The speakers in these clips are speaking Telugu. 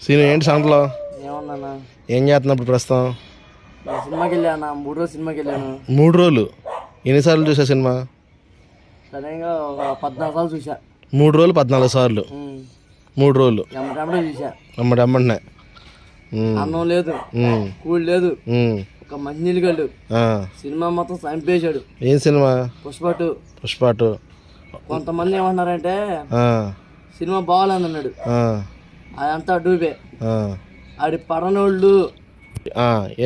సీను ఏంటి సంతలో ఏమన్నా ఏం చేస్తున్నప్పుడు ప్రస్తుతం? నేను సినిమాకి వెళ్ళాను? మూడు రోజులు సినిమాకి వెళ్ళాను. మూడు రోజులు? ఎన్నిసార్లు చూసా సినిమా? సడన్గా పద్నాలుగు సార్లు చూసా. మూడు రోజులు పద్నాలుగు సార్లు. మూడు రోజులు? ఎమ్మటెమ్మటే చూసా. అమ్మటి అమ్మంటున్నాయి అన్నం లేదు. కూల్ లేదు. ఒక మంచినీళ్ళు గల్లు సినిమా మొత్తం చంపేశాడు. ఏం సినిమా? పుష్పటు. పుష్పాటు. కొంతమంది ఏమన్నారంటే సినిమా బాగాలేదు అన్నాడు ఆ, అదంతా డూబే. ఆడి పడనోళ్ళు.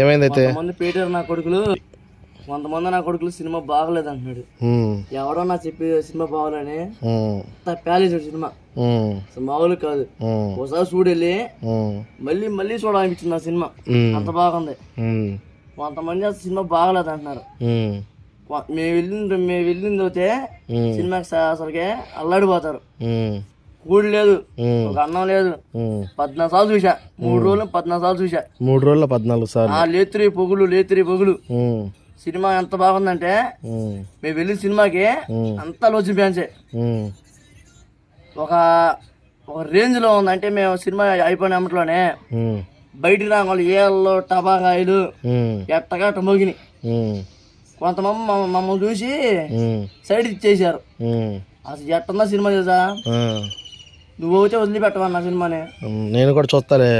ఏమైందైతే కొంతమంది పీటర్ నా కొడుకులు కొంతమంది నా కొడుకులు సినిమా బాగలేదు అంటున్నాడు. ఎవడో నా చెప్పి సినిమా బాగాలని ప్యాలేసాడు సినిమా. మామూలు కాదు. ఒకసారి చూడెళ్ళి మళ్ళీ మళ్ళీ చూడాలనిపించింది ఆ సినిమా. అంత బాగుంది. కొంతమంది అసలు సినిమా బాగలేదు అంటున్నారు. మేము వెళ్ళింది మేము వెళ్ళింది అయితే సినిమాకి అసలుకే అల్లాడిపోతారు. కూడి లేదు ఒక అన్నం లేదు. పద్నాలుగు సార్లు చూసా మూడు రోజులు పద్నాలుగు సార్లు చూసా మూడు రోజుల పద్నాలుగు సార్లు. ఆ లేత్రి పొగులు లేత్రి పొగులు. సినిమా ఎంత బాగుందంటే మేము వెళ్ళిన సినిమాకి అంతా లోచి ఫ్యాన్సే. ఒక ఒక రేంజ్లో ఉంది. అంటే మేము సినిమా అయిపోయిన అమ్మట్లోనే ఉమ్, బయటికి రాగాలి ఏళ్ళు టబాకాయలు ఎట్టగట్ట మోగిని. కొంతమంది మమ్మ- మమ్మల్ని చూసి సైడ్ ఇచ్చేసారు అసలు ఎట్టుందా సినిమా ఆ. నువ్వు అయితే వదిలిపెట్టవన్నా సినిమాని? నేను కూడా చూస్తాలే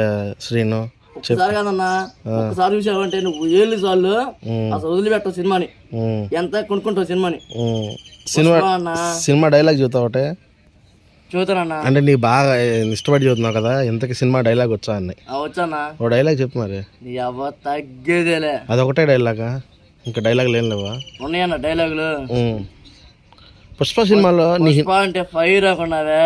శ్రీను. ఒకసారి కాదన్నా ఒకసారి చూసావంటే నువ్వు ఏళ్ళు సార్లు అసలు వదిలిపెట్టవు సినిమాని. ఎంత కొనుక్కుంటావు సినిమాని. సినిమా సినిమా డైలాగ్ చూస్తావు ఒకటే? చూతానన్నా అంటే నీకు బాగా ఇష్టపడి చూస్తున్నావు కదా ఇంతకి సినిమా డైలాగ్ వచ్చా అన్ని వచ్చానా? ఓ డైలాగ్ చెప్పు మరి. తగ్గేదేలే. అదొకటే డైలాగా? ఇంకా డైలాగ్ లేని లేవా? ఉన్నాయన్న డైలాగులు. పుష్ప సినిమాలో నీ పుష్ప అంటే ఫైర్ రాకున్నావే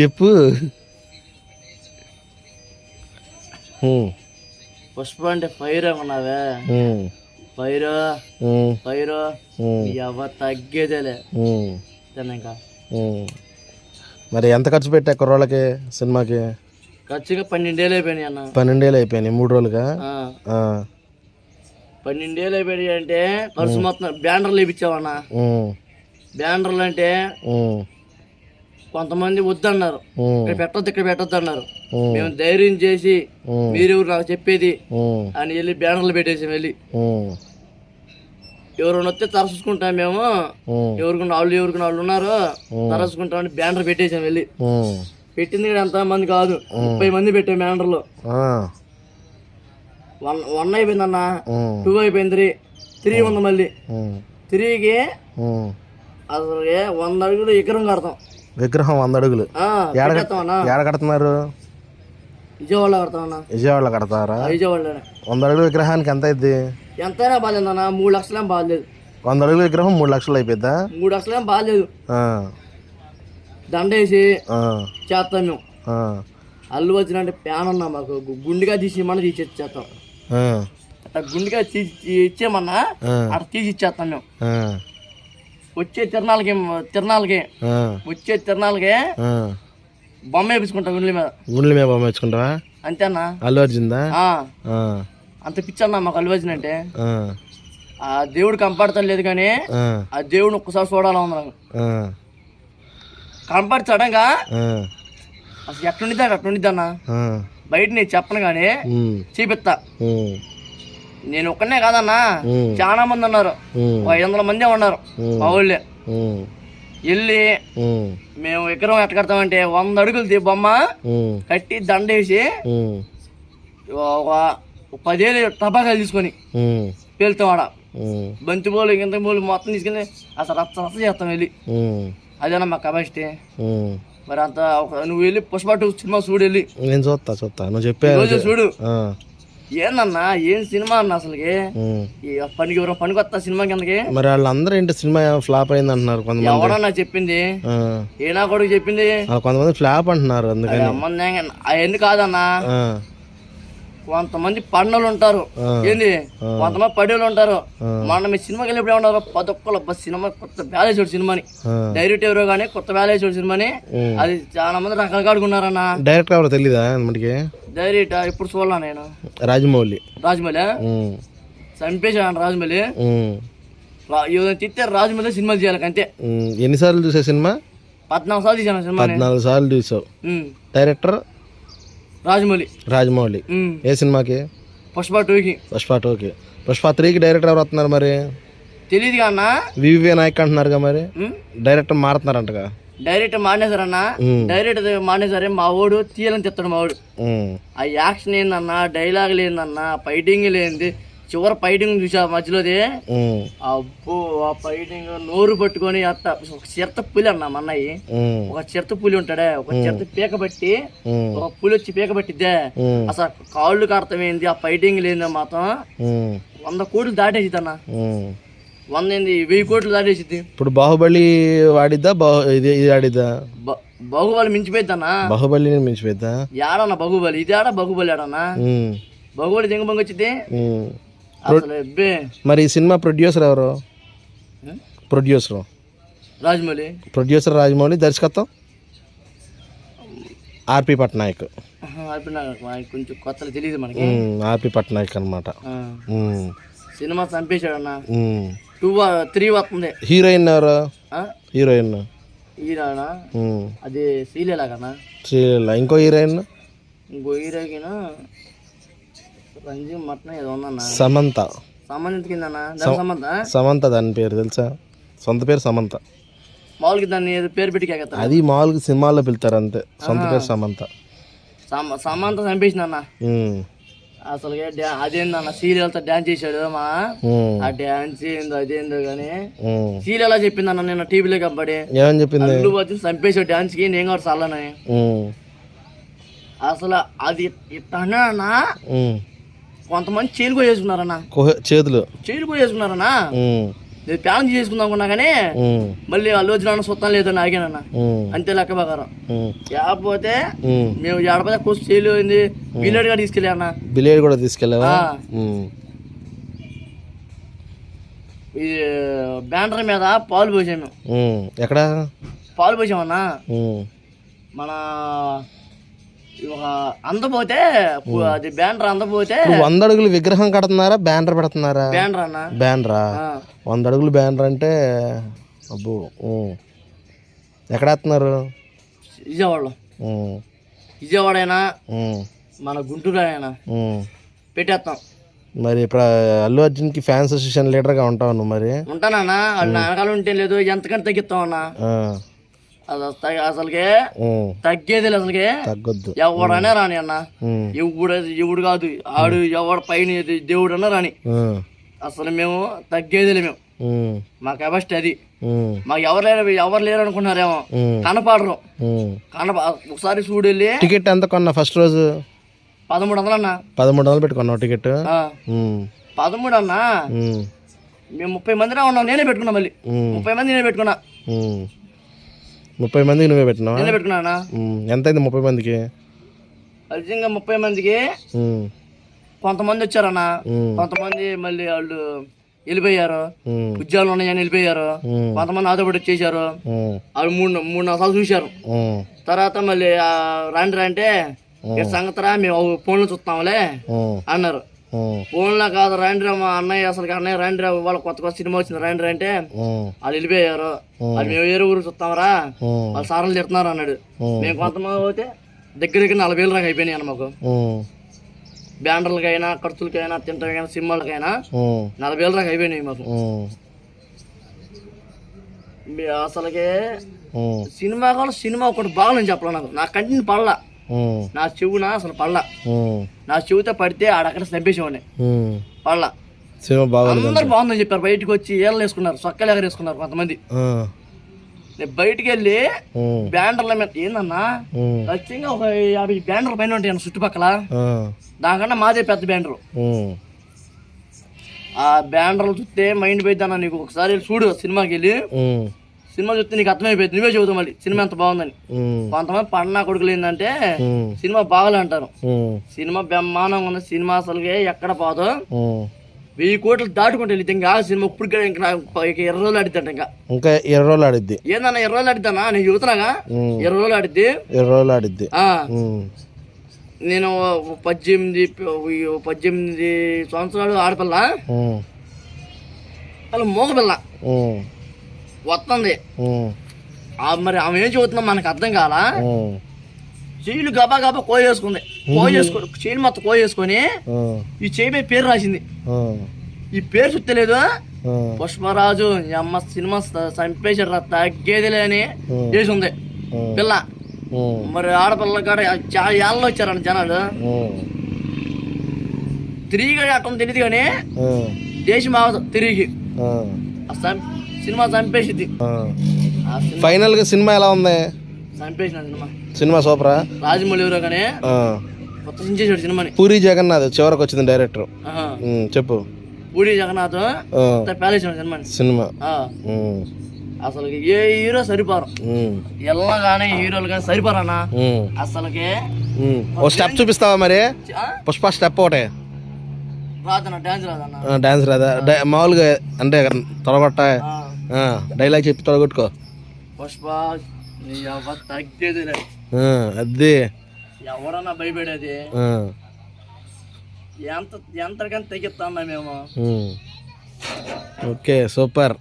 చెప్పు. పుష్ప అంటే ఫైర్ ఉమ్, ఫైర్ ఫైర్ అవ్వ తగ్గేదేలే. ఇంకా. మరి ఎంత ఖర్చు పెట్టా కుర్రోళ్ళకి సినిమాకి? ఖర్చుగా పన్నెండేళ్ళు అయిపోయినాయి అన్న. పన్నెండేళ్ళు అయిపోయినాయి మూడు రోజులుగా? ఆ, ఆ, పన్నెండేళ్ళు అయిపోయినాయి అంటే ఖర్చు మొత్తం బ్యానర్లు ఉమ్, బ్యానర్లు అంటే కొంతమంది వద్దన్నారు. ఇక్కడ పెట్టొద్దు ఇక్కడ పెట్టొద్దు అన్నారు. మేము ధైర్యం చేసి మీరెవరు నాకు చెప్పేది? అని వెళ్ళి బ్యానర్లు పెట్టేసి వెళ్ళి. ఎవరైనా వస్తే తరచుకుంటాం మేము. ఎవరికి వాళ్ళు ఎవరికి వాళ్ళు ఉన్నారు తరచుకుంటామని బ్యానర్ పెట్టేసాం వెళ్ళి. పెట్టింది కూడా ఎంత మంది కాదు ముప్పై మంది పెట్టాం బ్యానర్లు. వన్ వన్ అయిపోయింది అన్న టూ అయిపోయింది త్రీ త్రీ ఉంది మళ్ళీ. త్రీకి. అసలు వంద అడుగులు ఎకరం కడతాం. విగ్రహం వంద అడుగులు. ఏడ కడుతున్నారు విజయవాడ కడతాం అన్న విజయవాడలో కడతారా? విజయవాడలోనే. వంద అడుగుల విగ్రహానికి ఎంత అయింది ఎంతైనా బాగాలేదు అన్న మూడు లక్షలేం బాగాలేదు వంద అడుగుల విగ్రహం మూడు లక్షలు అయిపోద్దా మూడు లక్షలేం బాగాలేదు ఆ, దండ వేసి ఆ, చేస్తాం మేము. అల్లు వచ్చిన అంటే ప్యాన్ ఉన్నా మాకు. గుండెగా తీసి ఇమ్మన్నా తీసి ఇచ్చేస్తాం గుండెగా తీసి ఇచ్చేమన్నా అట్లా తీసి ఇచ్చేస్తాం మేము. వచ్చే తిరణాలకి తిరణాలకి వచ్చే తిరణాలకి. బొమ్మ వేపించుకుంటాం గుండెల మీద. గుండెల మీద బొమ్మ వేసుకుంటావా? అంతేనా అల్లు అర్జున్దా? అంత పిచ్చన్నా మాకు అల్లు వచ్చిన అంటే. ఆ, దేవుడు కనపడతలేదు కానీ ఆ, దేవుడిని ఒక్కసారి చూడాలని ఉంది నాకు. కనపడతాడంగా అసలు ఎట్లుండిద్దా అట్లుండిద్ది అన్న. బయట నేను చెప్పను కానీ చూపిస్తా నేను ఒక్కనే కాదన్నా చాలా మంది ఉన్నారు. ఐదు వందల మంది ఉన్నారు. మా ఊళ్ళే. వెళ్ళి మేము విగ్రహం ఎట్ట కడతామంటే వంద అడుగులు బొమ్మ. కట్టి దండేసి ఒక పదేళ్ళు టబాకాయలు తీసుకొని ఉమ్, వెళ్తాం ఆడ ఉమ్, బంతి పూలు ఇంత పూలు మొత్తం తీసుకెళ్ళి అసలు రచ్చ రచ్చ చేస్తాం వెళ్ళి. అదేనా మా కెపాసిటీ. మరి అంత ఒక నువ్వు వెళ్ళి పుష్ప టూ సినిమా చూడు వెళ్ళి. నేను చూస్తా చూస్తా. నువ్వు చెప్పే చూడు. ఏందన్నా? ఏం సినిమా అన్న అసలుకి? పనికి ఎవరో పనికి వస్తా సినిమా కిందకి? మరి వాళ్ళందరూ ఏంటి సినిమా ఫ్లాప్ అయింది అంటున్నారు కొంతమంది చెప్పింది? ఆ, ఏ నా కొడుకు చెప్పింది? కొంతమంది ఫ్లాప్ అంటున్నారు అందుకని. అవన్నీ కాదన్నా? కొంతమంది పన్నులు ఉంటారు. ఏంది? కొంతమంది పడేలు ఉంటారు. మొన్న మీ సినిమాకి వెళ్ళి ఉన్నారు? పది ఒక్కలు బస్ సినిమా కొత్త బ్యాలేజ్ సినిమాని. డైరెక్ట్ ఎవరో కానీ కొత్త బ్యాలేజ్ సినిమాని. అది చాలా మంది రకరకాడుకున్నారన్న డైరెక్టర్ ఎవరో తెలీదా మనకి? డైరెక్ట్ ఇప్పుడు చూడలా నేను. రాజమౌళి. రాజమౌళి? ఉమ్, చంపేశాను రాజమౌళి. తిట్టే రాజు మీద సినిమా చేయాలి అంతే ఎన్నిసార్లు చూసే సినిమా? పద్నాలుగు సార్లు తీసాను సినిమా పద్నాలుగు సార్లు చూసావు. డైరెక్టర్? రాజమౌళి. రాజమౌళి. ఏ సినిమాకి? పుష్ప టూకి. పుష్ప టూకి. పుష్ప త్రీకి డైరెక్టర్ ఎవరు వస్తున్నారు మరి? తెలియదు అన్న. వివివి నాయక్ అంటున్నారుగా మరి. డైరెక్టర్ మారుతున్నారంటగా. డైరెక్ట్ మానేశారన్న. డైరెక్ట్ మానేశారే మా ఓడు తీయాలని తెస్తాడు మా ఓడు. ఆ యాక్షన్ ఏందన్నా డైలాగ్ లేదన్నా ఫైటింగ్ లేనిది చివరి ఫైటింగ్ చూసా మధ్యలోది. అబ్బో ఆ ఫైటింగ్ నోరు పట్టుకొని అత్త ఒక చిరత పులి అన్న మా అన్నయ్య. ఉమ్, ఒక చిరత పులి ఉంటాడే ఒక చిరత పీక పట్టి ఒక పులి వచ్చి పీక పట్టిద్దే. అసలు కాళ్ళు కడతామేంది ఆ ఫైటింగ్ లేని మాత్రం వంద కోట్లు దాటేసిద్ది అన్న. వంద ఏంది వెయ్యి కోట్లు దాటేసిద్ది. ఇప్పుడు బాహుబలి వాడిద్దా బాహు ఇది ఇది ఆడిద్దా? బాహుబలి మించిపోయిద్దన్నా బాహుబలిని మించిపోయిద్దా? ఏడన్నా బాహుబలి? ఇది ఆడ బాహుబలి ఆడన్నా? బాహుబలి దెంగ బంగ వచ్చింది మరి ఈ సినిమా ప్రొడ్యూసర్ ఎవరు? ప్రొడ్యూసర్. రాజమౌళి. ప్రొడ్యూసర్ రాజమౌళి దర్శకత్వం? R P Patnaik. కొంచెం కొత్తలు తెలియదు మనకి. ఆర్పి పట్నాయక్ అనమాట సినిమా చంపేశాడు అన్న టూ త్రీ వస్తుంది. హీరోయిన్ ఎవరు? హీరోయిన్. ఉమ్, అది శ్రీలేలాగనా శ్రీలీల. ఇంకో హీరోయిన్? ఇంకో హీరోకిన సమంత. సమంత దాని పేరు తెలుసా? సొంత పేరు సమంత. మామూలుగా దాన్ని పేరు పెట్టి అది మామూలుగా సినిమాల్లో పిలుతారు అంతే సొంత పేరు సమంత. సమంత చంపేసింది అన్న అసలు అదేందన్న సీరియల్తో డ్యాన్స్ చేశాడు మా. ఆ డ్యాన్స్ ఏందో అదేందో ఉమ్. సీరియల్ ఎలా చెప్పిందన్న నేను టీవీలో కబ్బడి ఏమని చెప్పింది? అల్లు వచ్చి చంపేశాడు డ్యాన్స్కి నేను కూడా చల్లని అసలు అది ఇట్టన్నా ఉమ్. కొంతమంది చైలు కోసేసుకున్నారన్న చేతులు. చైలు కోసేసుకున్నారన్న నేను ప్లాన్ చేసుకుందాం అనుకున్నా కానీ మళ్ళీ అల్లు వచ్చిన సుత్తం లేదని ఆగానన్న. అంతే లెక్క ప్రకారం. ఉమ్. మేము ఏడపదే కోసి చేయలు అయింది బిల్లెడ్గా తీసుకెళ్ళి అన్న. బిలేడ్ కూడా తీసుకెళ్ళావా? బ్యానర్ మీద పాలు పోసాము. ఎక్కడ? పాలు పోసామన్నా. మన అందపోతే అది బ్యానర్ అందపోతే వంద అడుగులు విగ్రహం కడుతున్నారా బ్యానర్ పెడుతున్నారా? బ్యానర్ అన్న. బ్యానరా? వంద అడుగులు బ్యానర్ అంటే అబ్బో. ఎక్కడ వేస్తున్నారు విజయవాడలో. విజయవాడైనా మన గుంటూరు అయినా. పెట్టేస్తాం మరి ఇప్పుడు అల్లు అర్జున్కి ఫ్యాన్స్ అసోసియేషన్ లీడర్గా ఉంటావు నువ్వు మరి. ఉంటానన్నా వాళ్ళు నా వెనకాల ఉంటే లేదు ఎంతకంటే తగ్గిస్తాం అన్న అసలు- అసలుకే తగ్గేది అసలుకే. తగ్గొద్దు. ఎవడనే రాని అన్న. ఎవడు ఎవడు కాదు. ఆడు ఎవడు పైన దేవుడు అన్న రాని. అసలు మేము తగ్గేదిలే మేము. మా కెపాసిటీ అది. మాకు ఎవరు లేరు ఎవరు లేరు అనుకుంటున్నారేమో. ఉమ్, కనపడరు. కనప ఒకసారి చూడు వెళ్ళి టికెట్ ఎంత కొన్నా ఫస్ట్ రోజు? పదమూడు వందలు అన్న. పదమూడు వందలు పెట్టుకున్నావు టికెట్? పదమూడు అన్న? మేము ముప్పై మందినే ఉన్నాం. నేనే పెట్టుకున్నా మళ్ళీ. ముప్పై మంది నేనే పెట్టుకున్నా. ముప్పై మందికి నువ్వే పెట్టినావా? నేనే పెట్టుకున్నా ఉమ్, ఎంతైంది ముప్పై మందికి? నిజంగా ముప్పై మందికి కొంతమంది వచ్చారన్న. కొంతమంది మళ్ళీ వాళ్ళు వెళ్ళిపోయారు. ఉద్యోగాలు ఉన్నాయని వెళ్ళిపోయారు. కొంతమంది పాటు వచ్చేసారు. వాళ్ళు మూడు మూడు నాలుగు సార్లు చూశారు. తర్వాత మళ్ళీ రాండి రా అంటే "ఏ సంగతరా మేము ఫోన్లో చూస్తాంలే అన్నారు. ఫోన్లో కాదు రాండి రా మా అన్నయ్య అసలు అన్నయ్య రాండి రా వాళ్ళ కొత్త కొత్త సినిమా వచ్చింది రాండి రా అంటే వాళ్ళు వెళ్ళిపోయారు. వాళ్ళు మేము వేరే ఊరు చూస్తామరా వాళ్ళు సార్లు తిడుతున్నారు అన్నాడు. మేము కొంతమంది పోతే దగ్గర దగ్గర నలభై వేలు దాకా అయిపోయినాయి అన్న మాకు. ఉమ్, బ్యానర్లకైనా ఖర్చులకైనా తింటాకైనా సినిమాలకైనా నలభై వేలు దాకా అయిపోయినాయి మాకు. అసలుకే సినిమా కూడా సినిమా ఒకటి బాగాలని చెప్పాలి నాకు. నా కంటిని పడలా. నా చెవున అసలు ఉమ్, నా చెవితో పడితే ఆడక్కడ చంపేసేవాడిని. బాగుంది అందరు బాగుందని చెప్పారు. బయటకు వచ్చి ఏళ్ళు వేసుకున్నారు. సొక్కలు ఎగరేసుకున్నారు కొంతమంది. నేను బయటికి వెళ్ళి ఉమ్, బ్యానర్ల మీద ఏందన్నా? ఖచ్చితంగా ఒక యాభై బ్యానర్ల పైన ఉంటాయి అన్న చుట్టుపక్కల? దానికన్నా మాదే పెద్ద బ్యానరు. ఉమ్, ఆ బ్యానర్లు చూస్తే మైండ్ పోయిద్ది నీకు. ఒకసారి చూడు సినిమాకి వెళ్ళి. సినిమా చూస్తే నీకు అర్థమైపోయింది. నువ్వే చెబుతావు మళ్ళీ. సినిమా ఎంత బాగుందని. కొంతమంది పడినా కొడుకులు ఏంటంటే సినిమా బాగాలే అంటారు సినిమా బ్రహ్మాండంగా ఉంది. సినిమా అసలుకే ఎక్కడ పోదు. వెయ్యి కోట్లు దాటుకుంటే ఇంకా సినిమా ఇప్పుడు ఇరవై రోజులు ఆడిద్దంట ఇంకా. ఇంకా ఇరవై రోజులు ఆడిద్ది. ఏందన్నా ఇరవై రోజులు ఆడిద్దానా? నేను చెబుతున్నాగా ఇరవై రోజులు ఆడిద్ది. ఇరవై రోజులు ఆడిద్ది. నేను పద్దెనిమిది పద్దెనిమిది సంవత్సరాలు ఆడపిల్ల. ఉమ్, అసలు మూగ పిల్ల ఉమ్, వస్తుంది. మరి ఆమె ఏం చెబుతుందో మనకు అర్థం కాలా? చెయ్యిలు గబా గబా కోయేసుకుంది కోయేసుకో చెయ్యి మొత్తం కోయేసుకొని ఈ మీద పేరు రాసింది. ఈ పేరు చుట్టలేదు పుష్పరాజు అమ్మ సినిమా చంపేశాడు రా తగ్గేదిలే అని వేసి ఉంది పిల్ల. మరి ఆడపిల్ల కాడ చాలా ఏళ్ళు వచ్చారంట జనాలు. తిరిగి అట్టం తెలియదు కానీ దేశం ఆగదు తిరిగి. సం- సినిమా చంపేసిద్ది. ఉమ్. ఆ సినిమా ఎలా ఉంది? చంపేసిన సినిమా. సినిమా సూపరా? రాజమౌళి ఎవరో కానీ. కొత్త సినిమాని. పూరి జగన్నాథ్ చివరికి వచ్చింది డైరెక్టర్ చెప్పు. పూరి జగన్నాథ్ సినిమా. అసలు ఏ హీరో సరిపోరు. ఎల్ల కానీ హీరోలు కానీ సరిపోరన్నా అసలుకి. ఓ స్టెప్ చూపిస్తావా మరి? పుష్ప స్టెప్ ఒకటే. రాదన్న డాన్స్ రాదన్న. డాన్స్ రాదా? మామూలుగా అంటే తొడగొట్ట ఆ. డైలాగ్ చెప్పి పుష్ప తగ్గేది ఆ, అది ఎవరన్నా భయపడేది? ఎంత ఎంతకని తగ్గిస్తామా మేము. Okay super.